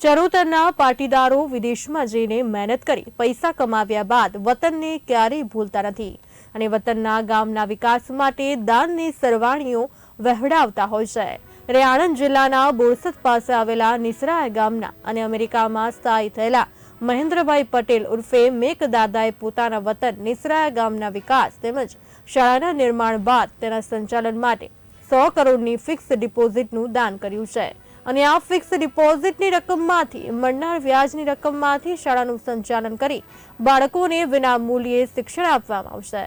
ચરોતરના પાટીદારો વિદેશમાં જઈને મહેનત કરી પૈસા કમાવ્યા બાદ વતનને ક્યારેય ભૂલતા નથી. અને વતનના ગામના વિકાસ માટે દાનની સરવાણીઓ વહેવડાવતા હોય છે. ત્યારે આણંદ જિલ્લાના બોરસદ પાસે આવેલા નિસરાય ગામના અને અમેરિકામાં સ્થાયી થયેલા મહેન્દ્રભાઈ પટેલ ઉર્ફે મેઘદાદાએ પોતાના વતન નિસરાયા ગામના વિકાસ તેમજ શાળાના નિર્માણ બાદ તેના સંચાલન માટે સો કરોડની ફિક્સ ડિપોઝિટનું દાન કર્યું છે. અને આ ફિક્સ ડિપોઝિટની રકમમાંથી, મળનાર વ્યાજની રકમમાંથી શાળાનું સંચાલન કરી બાળકોને વિનામૂલ્યે શિક્ષણ આપવામાં આવશે.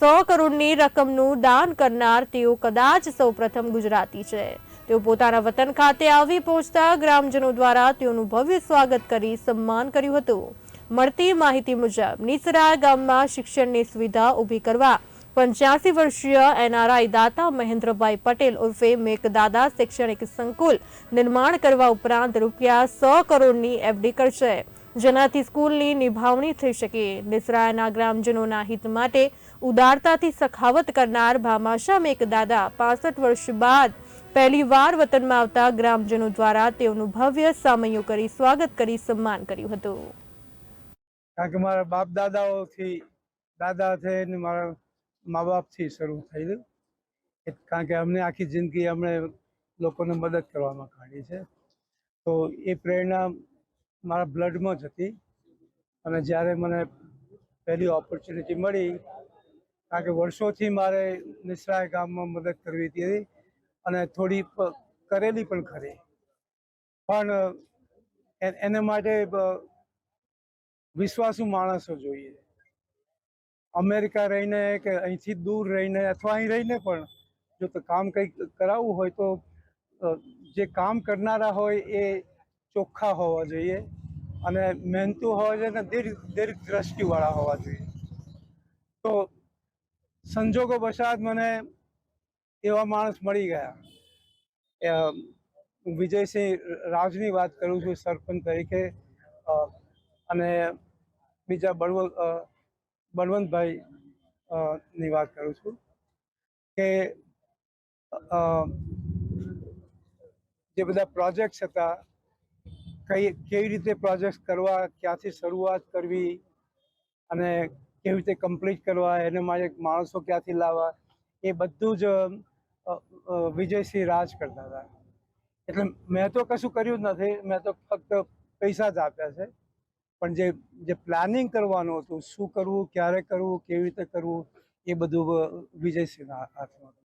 સો કરોડની રકમનું દાન કરનાર તેઓ કદાચ સૌપ્રથમ ગુજરાતી છે. તેઓ પોતાના વતન ખાતે આવી પહોંચતા ગ્રામજનો દ્વારા તેઓનું ભવ્ય સ્વાગત કરી સન્માન કર્યું હતું. મળતી માહિતી મુજબ, નીસરા ગામમાં શિક્ષણની સુવિધા ઊભી કરવા પંચ્યાસી વર્ષીય એનઆરઆઈ દાતા મહેન્દ્રભાઈ પટેલ ઉર્ફે મેકદાદા શૈક્ષણિક સંકુલ નિર્માણ કરવા ઉપરાંત રૂપિયા સો કરોડની એફડી કરશે. જેનાથી સ્કૂલની નિભાવણી થઈ શકે. નિસરાયાના ગ્રામજનોના હિત માટે ઉદારતાથી સખાવત કરનાર ભામાશા મેકદાદા પાસઠ વર્ષ બાદ પહેલીવાર વતનમાં આવતા ગ્રામજનો દ્વારા તેઓનું ભવ્ય સામૈયું કરી સ્વાગત કરી સન્માન કર્યું હતું. કારણ કે મારા બાપ દાદાઓથી દાદા છે મારા મા બાપથી શરૂ થયેલું. કારણ કે અમને આખી જિંદગી અમને લોકોને મદદ કરવામાં કાઢી છે. તો એ પ્રેરણા મારા બ્લડમાં જ હતી. અને જ્યારે મને પહેલી ઓપોર્ચ્યુનિટી મળી, કારણ કે વર્ષોથી મારે નિસરાય ગામમાં મદદ કરવી હતી અને થોડી કરેલી પણ ખરી. પણ એને માટે વિશ્વાસુ માણસો જોઈએ. અમેરિકા રહીને કે અહીંથી દૂર રહીને અથવા અહીં રહીને પણ જો તો કામ કંઈક કરાવવું હોય તો જે કામ કરનારા હોય એ ચોખ્ખા હોવા જોઈએ અને મહેનતુ હોવા જોઈએ અને દીર્ઘ દીર્ઘ દ્રષ્ટિવાળા હોવા જોઈએ. તો સંજોગો વસાત મને એવા માણસ મળી ગયા. વિજયસિંહ રાજની વાત કરું છું સરપંચ તરીકે અને બીજા બળવ બળવંતભાઈ ની વાત કરું છું કે જે બધા પ્રોજેક્ટ્સ હતા, કઈ, કેવી રીતે પ્રોજેક્ટ કરવા, ક્યાંથી શરૂઆત કરવી અને કેવી રીતે કમ્પ્લીટ કરવા એને માટે માણસો ક્યાંથી લાવવા, એ બધું જ વિજયસિંહ રાજ કરતા હતા. એટલે મેં તો કશું કર્યું જ નથી, મેં તો ફક્ત પૈસા જ આપ્યા છે. પણ જે જે પ્લાનિંગ કરવાનું હતું, શું કરવું, ક્યારે કરવું, કેવી રીતે કરવું, એ બધું વિજયસિંહના હાથમાં હતું.